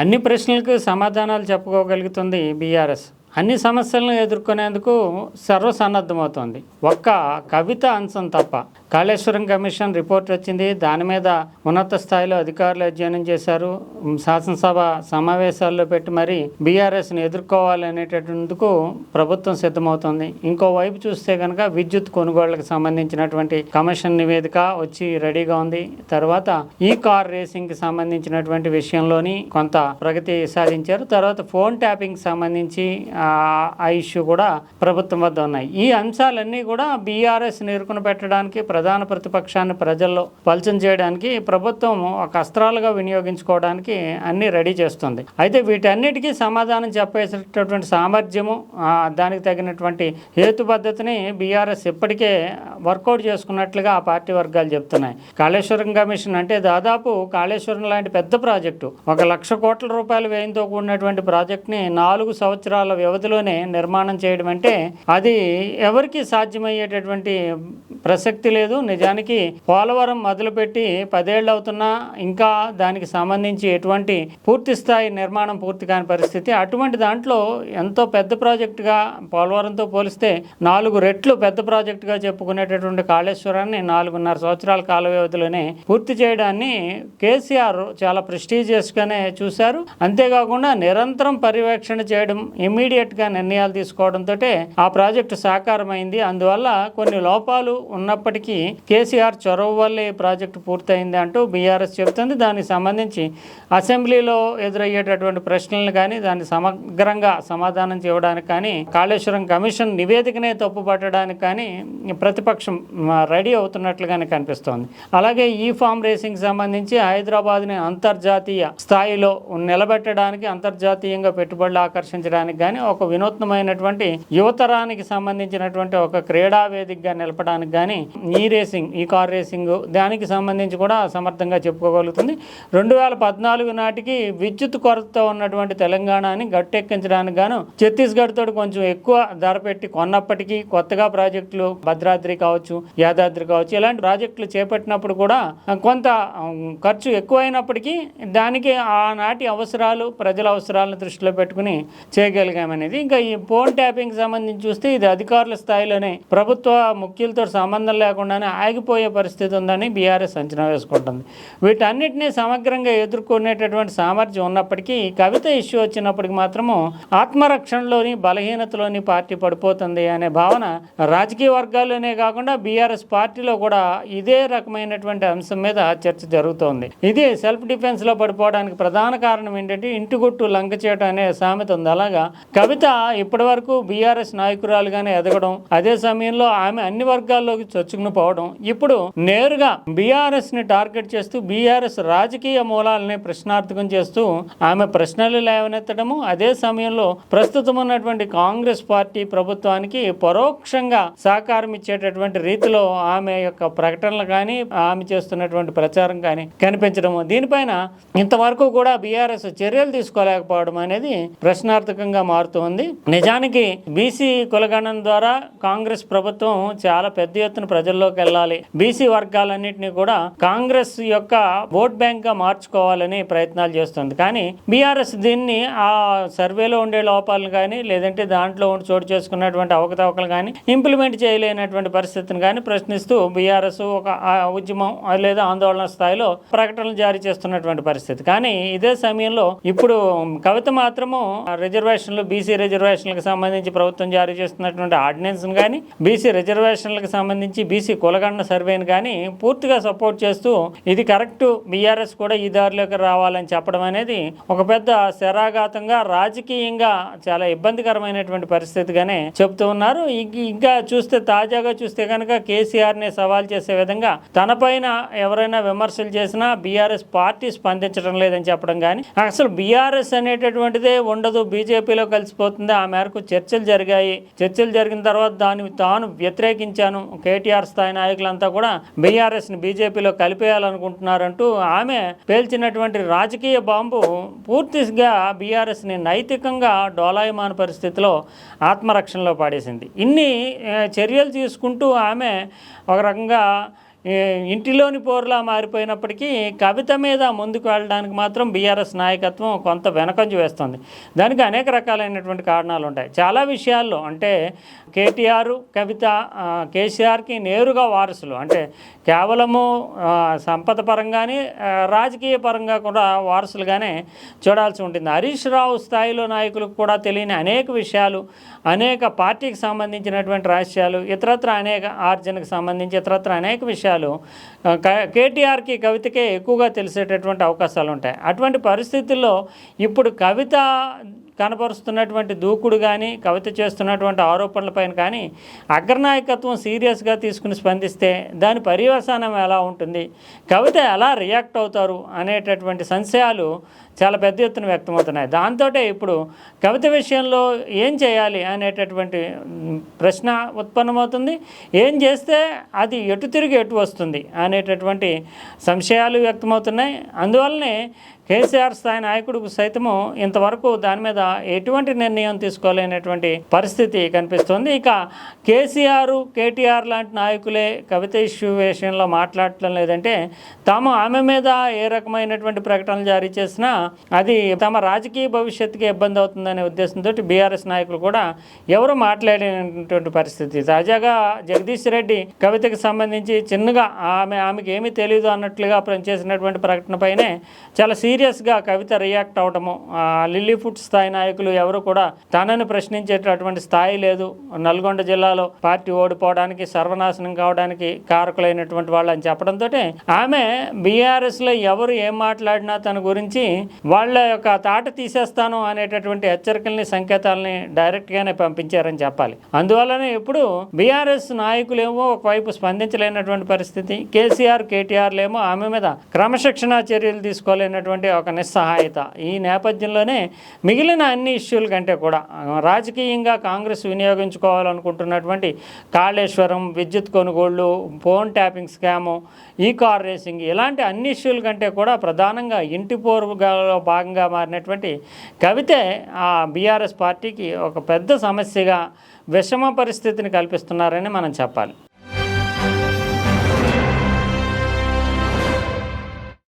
అన్ని ప్రశ్నలకు సమాధానాలు చెప్పుకోగలుగుతుంది బీఆర్ఎస్. అన్ని సమస్యలను ఎదుర్కొనేందుకు సర్వసన్నద్ధమవుతోంది. ఒక్క కవిత అంశం తప్ప కాళేశ్వరం కమిషన్ రిపోర్ట్ వచ్చింది. దాని మీద ఉన్నత స్థాయిలో అధికారులు అధ్యయనం చేశారు. శాసనసభ సమావేశాల్లో పెట్టి మరి బీఆర్ఎస్ని ఎదుర్కోవాలనేటందుకు ప్రభుత్వం సిద్ధమవుతుంది. ఇంకోవైపు చూస్తే కనుక విద్యుత్ కొనుగోళ్ళకు సంబంధించినటువంటి కమిషన్ నివేదిక వచ్చి రెడీగా ఉంది. తర్వాత ఈ కార్ రేసింగ్కి సంబంధించినటువంటి విషయంలోని కొంత ప్రగతి సాధించారు. తర్వాత ఫోన్ ట్యాపింగ్ సంబంధించి ఆ, ఇష్యూ కూడా ప్రభుత్వం వద్ద ఉన్నాయి. ఈ అంశాలన్నీ కూడా బీఆర్ఎస్ నీరుకుని పెట్టడానికి ప్రధాన ప్రతిపక్షాన్ని ప్రజల్లో పలచం చేయడానికి ప్రభుత్వం ఒక అస్త్రాలుగా వినియోగించుకోవడానికి అన్ని రెడీ చేస్తుంది. అయితే వీటన్నిటికీ సమాధానం చెప్పేసేటటువంటి సామర్థ్యము దానికి తగినటువంటి హేతుబద్ధతని బీఆర్ఎస్ ఇప్పటికే వర్కౌట్ చేసుకున్నట్లుగా ఆ పార్టీ వర్గాలు చెప్తున్నాయి. కాళేశ్వరం కమిషన్ అంటే దాదాపు కాళేశ్వరం లాంటి పెద్ద ప్రాజెక్టు. ఒక లక్ష కోట్ల రూపాయల వ్యయంతో కూడినటువంటి ప్రాజెక్ట్ని నాలుగు సంవత్సరాల వ్యవధిలోనే నిర్మాణం చేయడం అంటే అది ఎవరికి సాధ్యమయ్యేటటువంటి ప్రసక్తి లేదు. నిజానికి పోలవరం మొదలుపెట్టి పదేళ్ళు అవుతున్నా ఇంకా దానికి సంబంధించి ఎటువంటి పూర్తి స్థాయి నిర్మాణం పూర్తి కాని పరిస్థితి. అటువంటి దాంట్లో ఎంతో పెద్ద ప్రాజెక్టుగా పోలవరంతో పోలిస్తే నాలుగు రెట్లు పెద్ద ప్రాజెక్టుగా చెప్పుకునేటటువంటి కాళేశ్వరాన్ని నాలుగున్నర సంవత్సరాల కాల వ్యవధిలోనే పూర్తి చేయడాన్ని కేసీఆర్ చాలా ప్రెస్టీజియస్గానే చూశారు. అంతేకాకుండా నిరంతరం పర్యవేక్షణ చేయడం ఇమీడియట్గా నిర్ణయాలు తీసుకోవడంతో ఆ ప్రాజెక్టు సాకారమైంది. అందువల్ల కొన్ని లోపాలు ఉన్నప్పటికీ కేసీఆర్ చొరవ వల్లే ఈ ప్రాజెక్టు పూర్తయింది అంటూ బీఆర్ఎస్ చెబుతుంది. దానికి సంబంధించి అసెంబ్లీలో ఎదురయ్యేటటువంటి ప్రశ్నలను కానీ దాన్ని సమగ్రంగా సమాధానం చేయడానికి కానీ కాళేశ్వరం కమిషన్ నివేదికనే తప్పు పట్టడానికి కానీ ప్రతిపక్షం రెడీ అవుతున్నట్లుగానే కనిపిస్తోంది. అలాగే ఈ ఫామ్ రేసింగ్ సంబంధించి హైదరాబాద్ని అంతర్జాతీయ స్థాయిలో నిలబెట్టడానికి అంతర్జాతీయంగా పెట్టుబడులు ఆకర్షించడానికి కానీ ఒక వినూత్నమైనటువంటి యువతరానికి సంబంధించినటువంటి ఒక క్రీడా వేదికగా నిలపడానికి కానీ ఈ రేసింగ్ ఈ కార్ రేసింగ్ దానికి సంబంధించి కూడా సమర్థంగా చెప్పుకోగలుగుతుంది. రెండు వేల పద్నాలుగు నాటికి విద్యుత్ కొరత ఉన్నటువంటి తెలంగాణని గట్టెక్కించడానికి గాను ఛత్తీస్గఢ్ తోటి కొంచెం ఎక్కువ ధర పెట్టి కొన్నప్పటికీ కొత్తగా ప్రాజెక్టులు భద్రాద్రి కావచ్చు యాదాద్రి కావచ్చు ఇలాంటి ప్రాజెక్టులు చేపట్టినప్పుడు కూడా కొంత ఖర్చు ఎక్కువైనప్పటికీ దానికి ఆనాటి అవసరాలు ప్రజల అవసరాలను దృష్టిలో పెట్టుకుని చేయగలిగామనేది. ఇంకా ఈ ఫోన్ ట్యాపింగ్ సంబంధించి చూస్తే ఇది అధికారుల స్థాయిలోనే ప్రభుత్వ ముఖ్యులతో సంబంధం లేకుండా లేకుండానే ఆగిపోయే పరిస్థితి ఉందని బీఆర్ఎస్ అంచనా వేసుకుంటుంది. వీటన్నిటినీ సమగ్రంగా ఎదుర్కొనేటటువంటి సామర్థ్యం ఉన్నప్పటికీ కవిత ఇష్యూ వచ్చినప్పటికి మాత్రము ఆత్మరక్షణలోని బలహీనతలోని పార్టీ పడిపోతుంది అనే భావన రాజకీయ వర్గాల్లోనే కాకుండా బీఆర్ఎస్ పార్టీలో కూడా ఇదే రకమైనటువంటి అంశం మీద చర్చ జరుగుతోంది. ఇది సెల్ఫ్ డిఫెన్స్లో పడిపోవడానికి ప్రధాన కారణం ఏంటంటే ఇంటి గుట్టు లంక చేయడం అనే సామెత ఉంది. అలాగా కవిత ఇప్పటి వరకు బీఆర్ఎస్ నాయకురాలుగానే ఎదగడం అదే సమయంలో ఆమె అన్ని వర్గాల్లోకి చొచ్చుకుని పోవడం. ఇప్పుడు నేరుగా బీఆర్ఎస్ని టార్గెట్ చేస్తూ బీఆర్ఎస్ రాజకీయ మూలాలని ప్రశ్నార్థకం చేస్తూ ఆమె ప్రశ్నలు లేవనెత్తడము అదే సమయంలో ప్రస్తుతం ఉన్నటువంటి కాంగ్రెస్ పార్టీ ప్రభుత్వానికి పరోక్షంగా సహకారం ఇచ్చేటటువంటి రీతిలో ఆమె యొక్క ప్రకటనలు కానీ ఆమె చేస్తున్నటువంటి ప్రచారం కానీ కనిపించడము. దీనిపైన ఇంతవరకు కూడా బీఆర్ఎస్ చర్యలు తీసుకోలేకపోవడం అనేది ప్రశ్నార్థకంగా మారుతుంది నిజానికి బీసీ కులగణన ద్వారా కాంగ్రెస్ ప్రభుత్వం చాలా పెద్ద ఎత్తున ప్రజల్లోకి వెళ్ళాలి బీసీ వర్గాలన్నింటినీ కూడా కాంగ్రెస్ యొక్క ఓట్ బ్యాంక్గా మార్చుకోవాలని ప్రయత్నాలు చేస్తుంది. కానీ బీఆర్ఎస్ దీన్ని ఆ సర్వేలో ఉండే లోపాలను కానీ లేదంటే దాంట్లో ఉండి చోటు చేసుకున్నటువంటి అవకతవకలు కానీ ఇంప్లిమెంట్ చేయలేనటువంటి పరిస్థితిని కానీ ప్రశ్నిస్తూ బీఆర్ఎస్ ఒక ఉద్యమం లేదా ఆందోళన స్థాయిలో ప్రకటనలు జారీ చేస్తున్నటువంటి పరిస్థితి. కానీ ఇదే సమయంలో ఇప్పుడు కవిత మాత్రము ఆ రిజర్వేషన్లు బీసీ రిజర్వేషన్లకు సంబంధించి ప్రభుత్వం జారీ చేస్తున్నటువంటి ఆర్డినెన్స్ కానీ బీసీ రిజర్వేషన్లకు సంబంధించి బీసీ కులగండ సర్వేని కానీ పూర్తిగా సపోర్ట్ చేస్తూ ఇది కరెక్ట్ బీఆర్ఎస్ కూడా ఈ దారిలోకి రావాలని చెప్పడం అనేది ఒక పెద్ద శరాఘాతంగా రాజకీయంగా చాలా ఇబ్బందికరమైనటువంటి పరిస్థితిగానే చెప్తూ ఉన్నారు. ఇంకా చూస్తే తాజాగా చూస్తే కనుక కేసీఆర్ని సవాల్ చేసే విధంగా తన పైన ఎవరైనా విమర్శలు చేసినా బీఆర్ఎస్ పార్టీ స్పందించడం లేదని చెప్పడం కానీ అసలు బీఆర్ఎస్ అనేటటువంటిదే ఉండదు బీజేపీలో కలిసిపోతుంది. ఆ మేరకు చర్చలు జరిగాయి. చర్చలు జరిగిన తర్వాత దాన్ని తాను వ్యతిరేకించాను. కేటీఆర్ స్థాయి నాయకులంతా కూడా బీఆర్ఎస్ని బీజేపీలో కలిపేయాలనుకుంటున్నారంటూ ఆమె పేల్చినటువంటి రాజకీయ బాంబు పూర్తిగా బీఆర్ఎస్ని నైతికంగా డోలాయమాన పరిస్థితిలో ఆత్మరక్షణలో పాడేసింది. ఇన్ని చర్యలు తీసుకుంటూ ఆమె ఒక రకంగా ఇంటిలోని పోరులా మారిపోయినప్పటికీ కవిత మీద ముందుకు వెళ్ళడానికి మాత్రం బీఆర్ఎస్ నాయకత్వం కొంత వెనకంజు వేస్తుంది. దానికి అనేక రకాలైనటువంటి కారణాలు ఉంటాయి చాలా విషయాల్లో అంటే కేటీఆర్ కవిత కేసీఆర్కి నేరుగా వారసులు. అంటే కేవలము సంపద పరంగానే రాజకీయ పరంగా కూడా వారసులుగానే చూడాల్సి ఉంటుంది. హరీష్ రావు స్థాయిలో నాయకులకు కూడా తెలియని అనేక విషయాలు అనేక పార్టీకి సంబంధించినటువంటి రహస్యాలు ఇతరత్ర అనేక ఆర్జనకు సంబంధించి ఇతరత్ర అనేక విషయాలు ఆ, క- కేటీఆర్కి కవితకే ఎక్కువగా తెలిసేటటువంటి అవకాశాలు ఉంటాయి అటువంటి పరిస్థితుల్లో ఇప్పుడు కవిత కనపరుస్తున్నటువంటి దూకుడు కానీ కవిత చేస్తున్నటువంటి ఆరోపణలపైన కానీ అగ్రనాయకత్వం సీరియస్గా తీసుకుని స్పందిస్తే దాని పర్యవసానం ఎలా ఉంటుంది? కవిత ఎలా రియాక్ట్ అవుతారు? అనేటటువంటి సంశయాలు చాలా పెద్ద ఎత్తున వ్యక్తమవుతున్నాయి. దాంతో ఇప్పుడు కవిత విషయంలో ఏం చేయాలి అనేటటువంటి ప్రశ్న ఉత్పన్నమవుతుంది. ఏం చేస్తే అది ఎటు తిరిగి ఎటు వస్తుంది అనేటటువంటి సంశయాలు వ్యక్తమవుతున్నాయి. అందువల్లనే కేసీఆర్ స్థాయి నాయకుడికి సైతము ఇంతవరకు దాని మీద ఎటువంటి నిర్ణయం తీసుకోలేనటువంటి పరిస్థితి కనిపిస్తుంది. ఇక కేసీఆర్ కేటీఆర్ లాంటి నాయకులే కవిత ఇష్యూ విషయంలో మాట్లాడటం లేదంటే తాము ఆమె మీద ఏ రకమైనటువంటి ప్రకటనలు జారీ చేసినా అది తమ రాజకీయ భవిష్యత్తుకి ఇబ్బంది అవుతుందనే ఉద్దేశంతో బీఆర్ఎస్ నాయకులు కూడా ఎవరు మాట్లాడినటువంటి పరిస్థితి. తాజాగా జగదీష్ రెడ్డి కవితకి సంబంధించి చిన్నగా ఆమె ఆమెకి ఏమీ తెలియదు అన్నట్లుగా చేసినటువంటి ప్రకటన చాలా చాలా సీరియస్గా కవిత రియాక్ట్ అవటము ఆ, లిల్లీ ఫుడ్ స్థాయి నాయకులు ఎవరు కూడా తనని ప్రశ్నించేటటువంటి స్థాయి లేదు. నల్గొండ జిల్లాలో పార్టీ ఓడిపోవడానికి సర్వనాశనం కావడానికి కారకులైనటువంటి వాళ్ళు అని చెప్పడంతో ఆమె బీఆర్ఎస్లో ఎవరు ఏం మాట్లాడినా తన గురించి వాళ్ళ యొక్క తాట తీసేస్తాను అనేటటువంటి హెచ్చరికల్ని సంకేతాలని డైరెక్ట్గానే పంపించారని చెప్పాలి. అందువల్లనే ఇప్పుడు బీఆర్ఎస్ నాయకులేమో ఒకవైపు స్పందించలేనటువంటి పరిస్థితి కేసీఆర్ కేటీఆర్లేమో ఆమె మీద క్రమశిక్షణ చర్యలు తీసుకోలేనటువంటి ఒక నిస్సహాయత. ఈ నేపథ్యంలోనే మిగిలిన అన్ని ఇష్యూల కంటే కూడా రాజకీయంగా కాంగ్రెస్ వినియోగించుకోవాలనుకుంటున్నటువంటి కాళేశ్వరం విద్యుత్ కొనుగోళ్ళు phone tapping scam E car racing ఇలాంటి అన్ని ఇష్యూల కంటే కూడా ప్రధానంగా ఇంటి పోరుగా భాగంగా మారినటువంటి కవితే ఆ బీఆర్ఎస్ పార్టీకి ఒక పెద్ద సమస్యగా విషమ పరిస్థితిని కల్పిస్తున్నారని మనం చెప్పాలి.